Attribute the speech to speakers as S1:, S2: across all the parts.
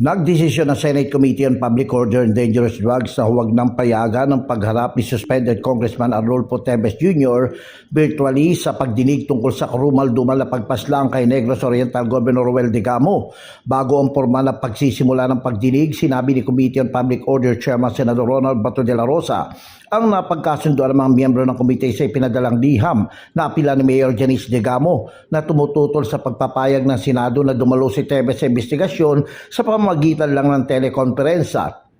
S1: Nagdesisyon ng Senate Committee on Public Order and Dangerous Drugs sa huwag ng payagan ng pagharap ni suspended Congressman Arnulfo Tebes Jr. virtually sa pagdinig tungkol sa karumal-dumal na pagpaslang kay Negros Oriental Governor Roel Digamo. Bago ang formal na pagsisimula ng pagdinig, sinabi ni Committee on Public Order Chairman Senador Ronald Bato de la Rosa ang napagkasundo ng mga miyembro ng komite sa ipinadalang liham na apila ni Mayor Janice Degamo na tumututol sa pagpapayag ng Senado na dumalo si Tebes sa investigasyon sa pamamagitan lang ng telekonferensya.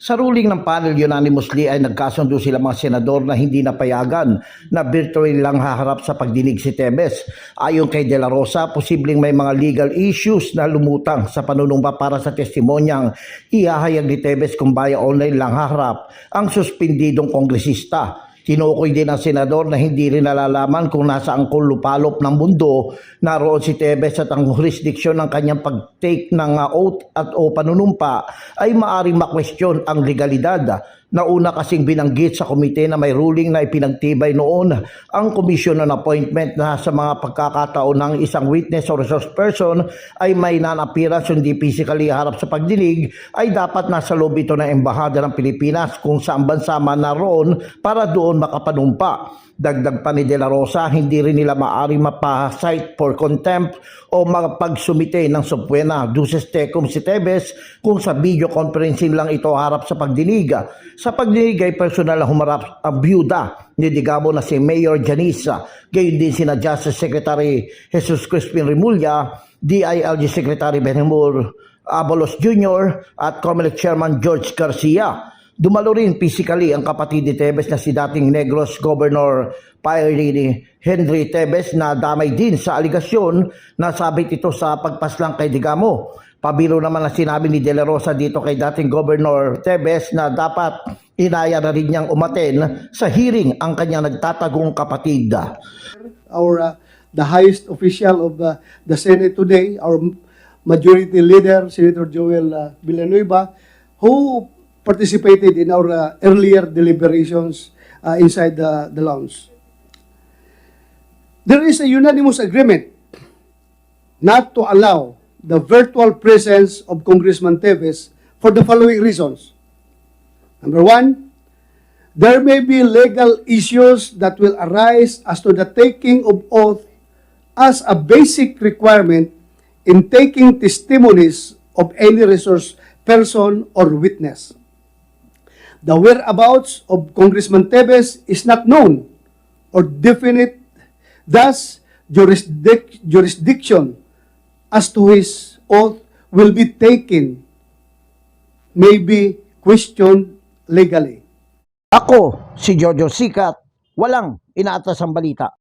S1: Sa ruling ng panel unanimously ay nagkasundo sila mga senador na hindi napayagan na virtually lang haharap sa pagdinig si Tebes. Ayon kay De La Rosa, posibleng may mga legal issues na lumutang sa panunumpa para sa testimonyang ihahayag ni Tebes kung baya online lang haharap ang suspendidong kongresista. Tinukoy din ng senador na hindi rin nalalaman kung nasa ang lupalop ng mundo naroon si Tebes at ang jurisdiction ng kanyang pag-take ng uh, oath at o panunumpa ay maaring makwestiyon ang legalidad. Nauna kasing binanggit sa komite na may ruling na ipinagtibay noon ang commission on appointment na sa mga pagkakataon ng isang witness or resource person ay may non-appearance hindi physically harap sa pagdinig ay dapat nasa loob ito ng Embahada ng Pilipinas kung saan bansa man naroon para doon makapanumpa. Dagdag pa ni De La Rosa, hindi rin nila maaaring mapasite for contempt o mapagsumite ng subpoena duces tecum si Tebes kung sa video conferencing lang ito harap sa pagdinig. Sa pagdinig ay personal na humarap ang byuda ni Digamo na si Mayor Janisa, gayon din sina Justice Secretary Jesus Crispin Remulla, DILG Secretary Benhumor Abalos Jr. at COMELEC Chairman George Garcia. Dumalo rin physically ang kapatid ni Tebes na si dating Negros Governor Pairini Henry Tebes na damay din sa aligasyon na sabit ito sa pagpaslang kay Digamo. Pabiro naman ang sinabi ni De La Rosa dito kay dating Governor Tebes na dapat inaya na rin niyang umaten sa hearing ang kanyang nagtatagong kapatid.
S2: our uh, the highest official of uh, the Senate today, our majority leader, Senator Joel uh, Villanueva, who participated in our uh, earlier deliberations uh, inside the, the lounge. There is a unanimous agreement not to allow the virtual presence of Congressman Teves for the following reasons. Number one, there may be legal issues that will arise as to the taking of oath as a basic requirement in taking testimonies of any resource person or witness. The whereabouts of Congressman Tebes is not known or definite, thus jurisdic- jurisdiction as to his oath will be taken may be questioned legally.
S1: Ako, si Jojo Sikat, walang inaatas ang balita.